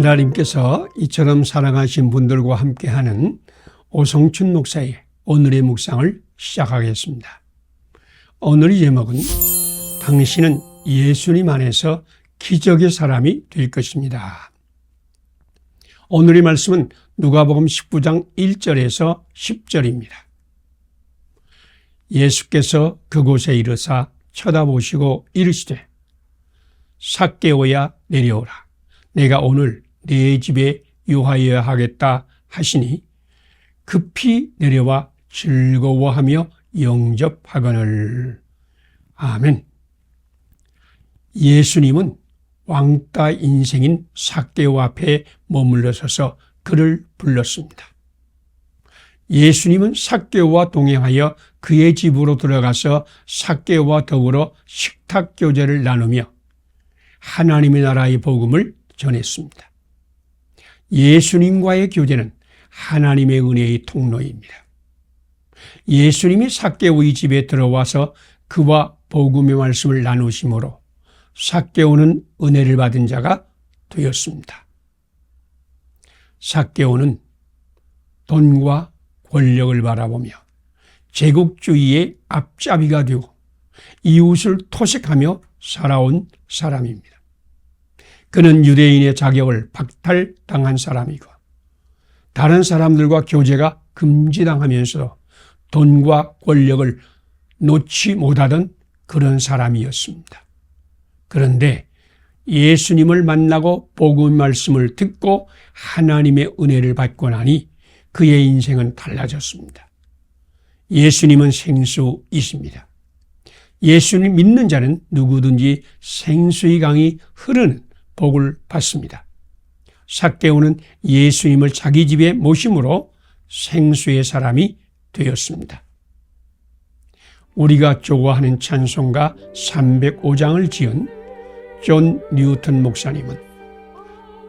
하나님께서 이처럼 사랑하신 분들과 함께하는 오성춘 목사의 오늘의 묵상을 시작하겠습니다. 오늘의 제목은 당신은 예수님 안에서 기적의 사람이 될 것입니다. 오늘의 말씀은 누가복음 19장 1절에서 10절입니다. 예수께서 그곳에 이르사 쳐다보시고 이르시되 삭개오야 내려오라. 내가 오늘 네 집에 유하여야 하겠다 하시니 급히 내려와 즐거워하며 영접하거늘. 아멘. 예수님은 왕따 인생인 삭개오 앞에 머물러 서서 그를 불렀습니다. 예수님은 삭개오와 동행하여 그의 집으로 들어가서 삭개오와 더불어 식탁 교제를 나누며 하나님의 나라의 복음을 전했습니다. 예수님과의 교제는 하나님의 은혜의 통로입니다. 예수님이 삭개오의 집에 들어와서 그와 복음의 말씀을 나누심으로 삭개오는 은혜를 받은 자가 되었습니다. 삭개오는 돈과 권력을 바라보며 제국주의의 앞잡이가 되고 이웃을 토식하며 살아온 사람입니다. 그는 유대인의 자격을 박탈당한 사람이고 다른 사람들과 교제가 금지당하면서 돈과 권력을 놓지 못하던 그런 사람이었습니다. 그런데 예수님을 만나고 복음 말씀을 듣고 하나님의 은혜를 받고 나니 그의 인생은 달라졌습니다. 예수님은 생수이십니다. 예수님 믿는 자는 누구든지 생수의 강이 흐르는 복을 받습니다. 삭개오는 예수님을 자기 집에 모심으로 생수의 사람이 되었습니다. 우리가 좋아하는 찬송가 305장을 지은 존 뉴턴 목사님은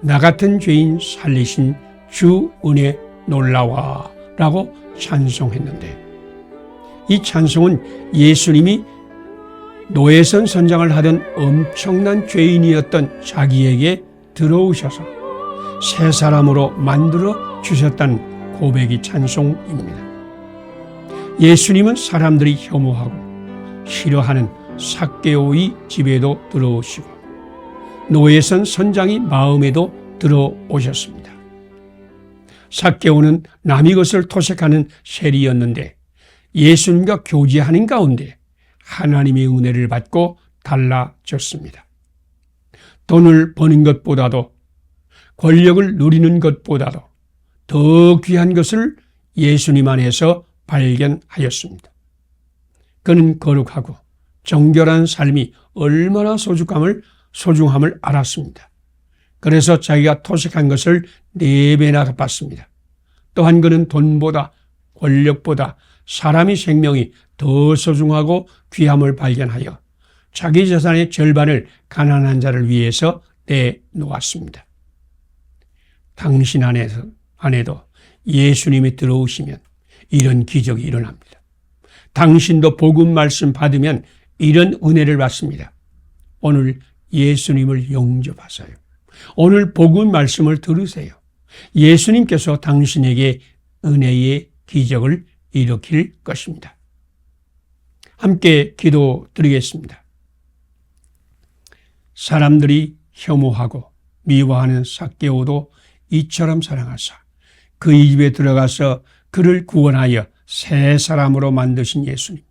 나 같은 죄인 살리신 주 은혜 놀라와 라고 찬송했는데 이 찬송은 예수님이 노예선 선장을 하던 엄청난 죄인이었던 자기에게 들어오셔서 새 사람으로 만들어 주셨다는 고백이 찬송입니다. 예수님은 사람들이 혐오하고 싫어하는 삭개오의 집에도 들어오시고 노예선 선장이 마음에도 들어오셨습니다. 삭개오는 남의 것을 토색하는 세리였는데 예수님과 교제하는 가운데 하나님의 은혜를 받고 달라졌습니다. 돈을 버는 것보다도 권력을 누리는 것보다도 더 귀한 것을 예수님 안에서 발견하였습니다. 그는 거룩하고 정결한 삶이 얼마나 소중함을 소중함을 알았습니다. 그래서 자기가 토식한 것을 네 배나 갚았습니다. 또한 그는 돈보다 권력보다 사람의 생명이 더 소중하고 귀함을 발견하여 자기 재산의 절반을 가난한 자를 위해서 내놓았습니다. 당신 안에서, 안에도 예수님이 들어오시면 이런 기적이 일어납니다. 당신도 복음 말씀 받으면 이런 은혜를 받습니다. 오늘 예수님을 영접하세요. 오늘 복음 말씀을 들으세요. 예수님께서 당신에게 은혜의 기적을 일으킬 것입니다. 함께 기도 드리겠습니다. 사람들이 혐오하고 미워하는 삭개오도 이처럼 사랑하사 그의 집에 들어가서 그를 구원하여 새 사람으로 만드신 예수님.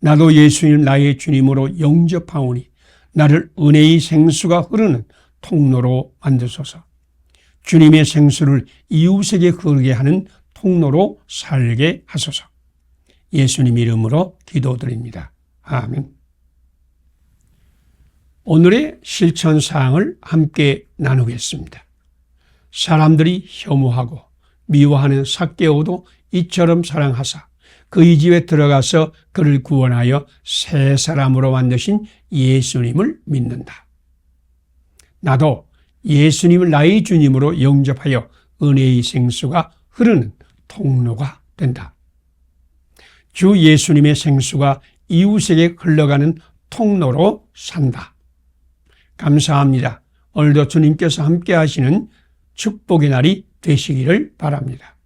나도 예수님 나의 주님으로 영접하오니 나를 은혜의 생수가 흐르는 통로로 만드소서. 주님의 생수를 이웃에게 흐르게 하는 통로로 살게 하소서. 예수님 이름으로 기도드립니다. 아멘. 오늘의 실천 사항을 함께 나누겠습니다. 사람들이 혐오하고 미워하는 삭개오도 이처럼 사랑하사 그의 집에 들어가서 그를 구원하여 새 사람으로 만드신 예수님을 믿는다. 나도 예수님을 나의 주님으로 영접하여 은혜의 생수가 흐르는 통로가 된다. 주 예수님의 생수가 이웃에게 흘러가는 통로로 산다. 감사합니다. 오늘도 주님께서 함께 하시는 축복의 날이 되시기를 바랍니다.